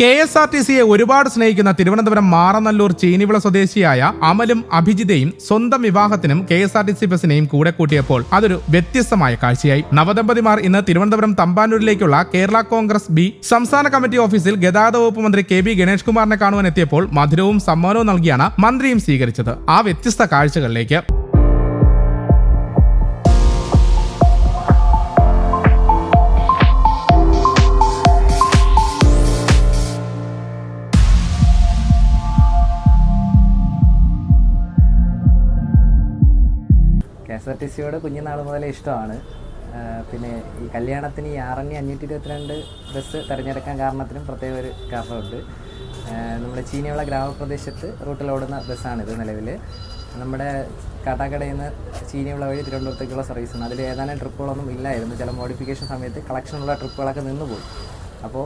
K S R T സിയെ ഒരുപാട് സ്നേഹിക്കുന്ന തിരുവനന്തപുരം മാറനല്ലൂർ ചീനിവിള സ്വദേശിയായ അമലും അഭിജിതയും സ്വന്തം വിവാഹത്തിനും K S R T C ബസിനെയും കൂടെ കൂട്ടിയപ്പോൾ അതൊരു വ്യത്യസ്തമായ കാഴ്ചയായി. നവദമ്പതിമാർ ഇന്ന് തിരുവനന്തപുരം തമ്പാനൂരിലേക്കുള്ള കേരള കോൺഗ്രസ് ബി സംസ്ഥാന കമ്മിറ്റി ഓഫീസിൽ ഗതാഗത വകുപ്പ് മന്ത്രി കെ ബി ഗണേഷ് കുമാറിനെ കാണുവാൻ എത്തിയപ്പോൾ മധുരവും സമ്മാനവും നൽകിയാണ് മന്ത്രിയും സ്വീകരിച്ചത്. ആ വ്യത്യസ്ത കാഴ്ചകളിലേക്ക്. എസ് ആർ ടി സിയോട് കുഞ്ഞുനാൾ മുതലേ ഇഷ്ടമാണ്. പിന്നെ ഈ കല്യാണത്തിന് ഈ ആറഞ്ഞി അഞ്ഞൂറ്റി ഇരുപത്തിരണ്ട് ബസ് തിരഞ്ഞെടുക്കാൻ കാരണത്തിനും പ്രത്യേക ഒരു കാരണമുണ്ട്. നമ്മുടെ ചീനിയുള്ള ഗ്രാമപ്രദേശത്ത് റൂട്ടിലോടുന്ന ബസ്സാണിത് നിലവിൽ നമ്മുടെ കാട്ടാക്കടയിൽ നിന്ന് ചീനിയുള്ള വഴി തിരുവനന്തപുരത്തേക്കുള്ള സർവീസാണ് അതിൽ ഏതാനും ട്രിപ്പുകളൊന്നും ഇല്ലായിരുന്നു. ചില മോഡിഫിക്കേഷൻ സമയത്ത് കളക്ഷനുള്ള ട്രിപ്പുകളൊക്കെ നിന്നുപോയി. അപ്പോൾ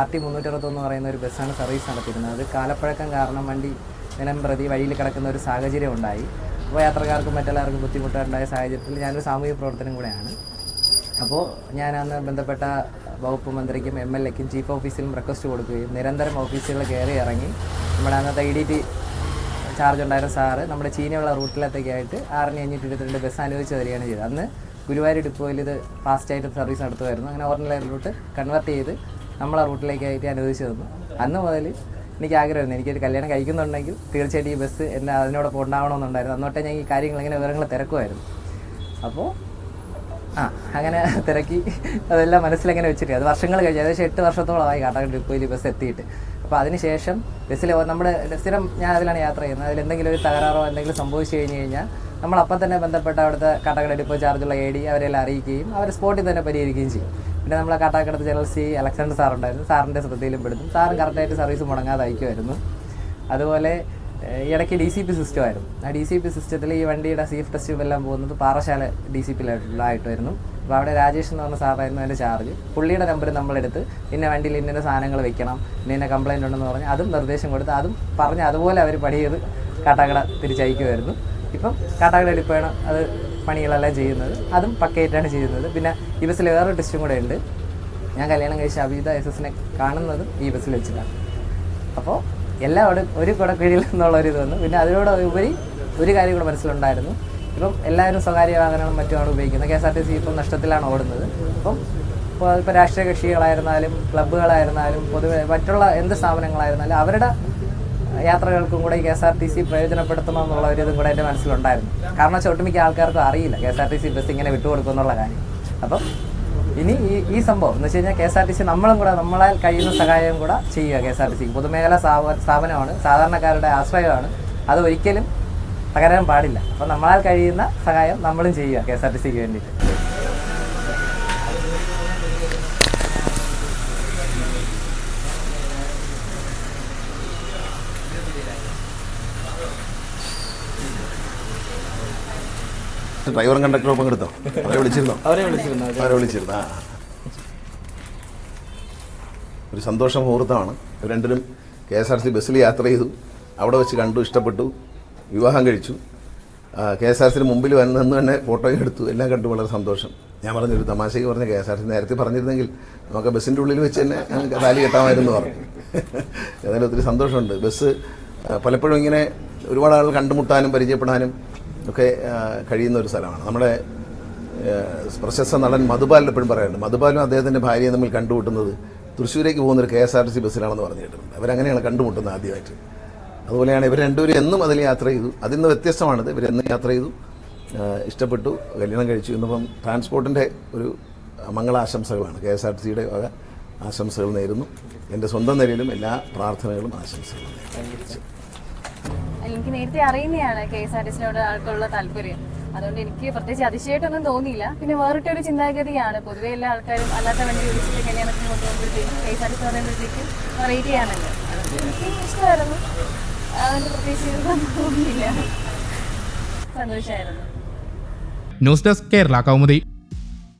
ആർ ടി മുന്നൂറ്ററുപത്തൊന്ന് പറയുന്ന ഒരു ബസ്സാണ് സർവീസ് നടത്തിയിരുന്നത്. അത് കാലപ്പഴക്കം കാരണം വണ്ടി ദിനം പ്രതി വഴിയിൽ കിടക്കുന്ന ഒരു സാഹചര്യം ഉണ്ടായി. അപ്പോൾ യാത്രക്കാർക്കും മറ്റെല്ലാവർക്കും ബുദ്ധിമുട്ടുണ്ടായ സാഹചര്യത്തിൽ ഞാനൊരു സാമൂഹിക പ്രവർത്തനം കൂടെയാണ്. അപ്പോൾ ഞാൻ അന്ന് ബന്ധപ്പെട്ട വകുപ്പ് മന്ത്രിക്കും എം എൽ എക്കും ചീഫ് ഓഫീസിലും റിക്വസ്റ്റ് കൊടുക്കുകയും നിരന്തരം ഓഫീസുകളിൽ കയറി ഇറങ്ങി നമ്മുടെ അന്നത്തെ ഇ ഡി ടി ചാർജ് ഉണ്ടായിരുന്ന സാറ് നമ്മുടെ ചീനയുള്ള റൂട്ടിലത്തേക്കായിട്ട് ആറിന് അഞ്ഞൂറ്റി ഇരുപത്തിരണ്ട് ബസ് അനുവദിച്ച് തരികയാണ് ചെയ്തത്. അന്ന് ഗുരുവായൂർ ഡിപ്പോയിൽ ഇത് ഫാസ്റ്റായിട്ട് സർവീസ് നടത്തുമായിരുന്നു. അങ്ങനെ ഓർഡിനറി റൂട്ട് കൺവേർട്ട് ചെയ്ത് നമ്മളെ റൂട്ടിലേക്കായിട്ട് അനുവദിച്ച് തന്നു. അന്ന് മുതൽ എനിക്ക് ആഗ്രഹമായിരുന്നു എനിക്കൊരു കല്യാണം കഴിക്കുന്നുണ്ടെങ്കിൽ തീർച്ചയായിട്ടും ഈ ബസ് എന്നെ അതിനോടൊപ്പം ഉണ്ടാവണമെന്നുണ്ടായിരുന്നു. അന്നോട്ടെ ഞാൻ ഈ കാര്യങ്ങൾ ഇങ്ങനെ വിവരങ്ങൾ തിരക്കുമായിരുന്നു. അപ്പോൾ ആ അങ്ങനെ തിരക്കി അതെല്ലാം മനസ്സിലങ്ങനെ വെച്ചിട്ട് അത് വർഷങ്ങൾ കഴിഞ്ഞ്. ഏകദേശം എട്ട് വർഷത്തോളമായി കാട്ടാക്കട ഡിപ്പോയിൽ ബസ് എത്തിയിട്ട്. അപ്പോൾ അതിനുശേഷം ബസ്സിൽ നമ്മുടെ സ്ഥിരം ഞാൻ അതിലാണ് യാത്ര ചെയ്യുന്നത്. അതിൽ എന്തെങ്കിലും ഒരു തകരാറോ എന്തെങ്കിലും സംഭവിച്ചു കഴിഞ്ഞ് കഴിഞ്ഞാൽ നമ്മൾ അപ്പം തന്നെ ബന്ധപ്പെട്ട അവിടുത്തെ കാട്ടാക്കട ഡിപ്പോ ചാർജുള്ള എ ഡി അവരെല്ലാം അറിയിക്കുകയും അവർ സ്പോട്ടിൽ തന്നെ പരിഹരിക്കുകയും ചെയ്യും. പിന്നെ നമ്മളെ കാട്ടാക്കടത്ത് ജനറൽ സി അലക്സാണ്ടർ സാർ ഉണ്ടായിരുന്നു സാറിന്റെ ശ്രദ്ധയിലും പെടുത്തും സാറും കറക്റ്റായിട്ട് സർവീസ് മുടങ്ങാതെ അയക്കുമായിരുന്നു അതുപോലെ ഇടയ്ക്ക് ഡി സി പി സിസ്റ്റം ആയിരുന്നു. ആ ഡി സി പി സിസ്റ്റത്തിൽ ഈ വണ്ടിയുടെ സീഫ് ടെസ്റ്റ് എല്ലാം പോകുന്നത് പാറശാല ഡി സി പിയിലായിട്ടായിരുന്നു അപ്പോൾ അവിടെ രാജേഷ് എന്ന് പറഞ്ഞ സാറായിരുന്നു അതിന്റെ ചാർജ് പുള്ളിയുടെ നമ്പർ നമ്മളെടുത്ത് ഇന്ന വണ്ടിയിൽ ഇന്ന സാധനങ്ങൾ വെക്കണം ഇന്ന കംപ്ലയിന്റ് ഉണ്ടെന്ന് പറഞ്ഞ് അതും നിർദ്ദേശം കൊടുത്ത് അതും പറഞ്ഞ് അതുപോലെ അവർ പണിയത് ചെയ്ത് തിരിച്ചയക്കുമായിരുന്നു. ഇപ്പം കാട്ടാക്കട എടുപ്പാണ് അത് പണികളെല്ലാം ചെയ്യുന്നത്. അതും പക്കയായിട്ടാണ് ചെയ്യുന്നത്. പിന്നെ ഈ ബസ്സിൽ വേറൊരു ടെസ്റ്റും കൂടെ ഉണ്ട്. ഞാൻ കല്യാണം കഴിച്ച അഭിജിത എസ് എസിനെ കാണുന്നതും ഈ ബസ്സിൽ വെച്ചിട്ടാണ്. അപ്പോൾ എല്ലാവരും ഒരു കുടക്കീഴിൽ എന്നുള്ള ഒരു ഇത് വന്നു പിന്നെ അതിനോട് ഉപരി ഒരു കാര്യം കൂടെ മനസ്സിലുണ്ടായിരുന്നു. ഇപ്പം എല്ലാവരും സ്വകാര്യ വാഹനങ്ങളും മറ്റുമാണ് ഉപയോഗിക്കുന്നത്. K S R T C ഇപ്പം നഷ്ടത്തിലാണ് ഓടുന്നത്. അപ്പം ഇപ്പോൾ ഇപ്പോൾ രാഷ്ട്രീയ കക്ഷികളായിരുന്നാലും ക്ലബ്ബുകളായിരുന്നാലും പൊതുവെ മറ്റുള്ള എന്ത് സ്ഥാപനങ്ങളായിരുന്നാലും അവരുടെ യാത്രകൾക്കും കൂടെ ഈ K S R T C പ്രയോജനപ്പെടുത്തണം എന്നുള്ള ഒരു ഇതും കൂടെ എന്റെ മനസ്സിലുണ്ടായിരുന്നു. കാരണം ഒട്ടുമിക്ക ആൾക്കാർക്കും അറിയില്ല K S R T C bus ഇങ്ങനെ വിട്ടുകൊടുക്കും എന്നുള്ള കാര്യം. അപ്പം ഇനി ഈ ഈ സംഭവം എന്ന് വെച്ച് കഴിഞ്ഞാൽ K S R T C നമ്മളും കൂടെ നമ്മളാൽ കഴിയുന്ന സഹായം കൂടെ ചെയ്യുക K S R T C പൊതുമേഖലാ സ്ഥാപ സ്ഥാപനമാണ് സാധാരണക്കാരുടെ ആശ്രയമാണ്. അത് ഒരിക്കലും തകരാൻ പാടില്ല. അപ്പോൾ നമ്മളാൽ കഴിയുന്ന സഹായം നമ്മളും ചെയ്യുക കെ എസ് ആർ ടി സിക്ക് വേണ്ടിയിട്ട്. ഡ്രൈവറും കണ്ടക്ടറും ഒപ്പം എടുത്തോ അവരെ വിളിച്ചിരുന്നോ? അവരെ വിളിച്ചിരുന്നു അവരെ വിളിച്ചിരുന്നു? ആ. ഒരു സന്തോഷ മുഹൂർത്തമാണ്. രണ്ടിനും കെ എസ് ആർ സി ബസ്സിൽ യാത്ര ചെയ്തു. അവിടെ വെച്ച് കണ്ടു ഇഷ്ടപ്പെട്ടു. വിവാഹം കഴിച്ചു. കെ എസ് ആർ സിന് മുമ്പിൽ വന്നു തന്നെ ഫോട്ടോയും എടുത്തു. എല്ലാം കണ്ടു. വളരെ സന്തോഷം. ഞാൻ പറഞ്ഞൊരു തമാശയ്ക്ക് പറഞ്ഞ കെ എസ് ആർ സി നേരത്തെ പറഞ്ഞിരുന്നെങ്കിൽ നമുക്ക് ബസ്സിന്റെ ഉള്ളിൽ വെച്ച് തന്നെ ഞങ്ങൾക്ക് താലി കെട്ടാമായിരുന്നു പറഞ്ഞു. ഏതായാലും ഒത്തിരി സന്തോഷമുണ്ട്. ബസ് പലപ്പോഴും ഇങ്ങനെ ഒരുപാട് ആളുകൾ കണ്ടുമുട്ടാനും പരിചയപ്പെടാനും ഒക്കെ കഴിയുന്ന ഒരു സ്ഥലമാണ്. നമ്മുടെ പ്രശസ്ത നടൻ മധുപാലിൽ എപ്പോഴും പറയാറുണ്ട്. മധുപാലും അദ്ദേഹത്തിന്റെ ഭാര്യയും നമ്മൾ കണ്ടുമുട്ടുന്നത് തൃശ്ശൂരേക്ക് പോകുന്ന ഒരു K S R T C ബസ്സിലാണെന്ന് പറഞ്ഞു കേട്ടിട്ടുണ്ട് അവരങ്ങനെയാണ് കണ്ടുമുട്ടുന്നത് ആദ്യമായിട്ട്. അതുപോലെയാണ് ഇവർ രണ്ടുപേരും എന്നും അതിൽ യാത്ര ചെയ്തു. അതിൽ നിന്ന് വ്യത്യസ്തമാണിത്. ഇവരെന്നും യാത്ര ചെയ്തു. ഇഷ്ടപ്പെട്ടു. കല്യാണം കഴിച്ചു. ഇന്നിപ്പം ട്രാൻസ്പോർട്ടിന്റെ ഒരു മംഗളാശംസകളാണ്. കെ എസ് ആർ ടി സിയുടെ വക ആശംസകൾ നേരുന്നു. എന്റെ സ്വന്തം നിലയിലും എല്ലാ പ്രാർത്ഥനകളും ആശംസകളും നേരുന്നു. എനിക്ക് നേരത്തെ അറിയുന്നതാണ് കെ എസ് ആർ ടി ആൾക്കുള്ള താല്പര്യം. അതുകൊണ്ട് എനിക്ക് പ്രത്യേകിച്ച് അതിശയമായിട്ടൊന്നും തോന്നിയില്ല. പിന്നെ വേറിട്ടൊരു ചിന്താഗതിയാണ്. പൊതുവെ എല്ലാ ആൾക്കാരും അല്ലാത്ത വണ്ടി വിളിച്ചിട്ട് കല്യാണത്തിന് കൊണ്ടുപോകുമ്പോഴത്തേക്കും K S R T C പറയുമ്പോഴത്തേക്കും വെറൈറ്റി ആണല്ലോ. എനിക്ക് ഇഷ്ടമായിരുന്നു. അതുകൊണ്ട് പ്രത്യേകിച്ച് തോന്നിയില്ല. സന്തോഷമായിരുന്നു ന്യൂസ് ഡെസ്ക് കേരള കൗമുദി.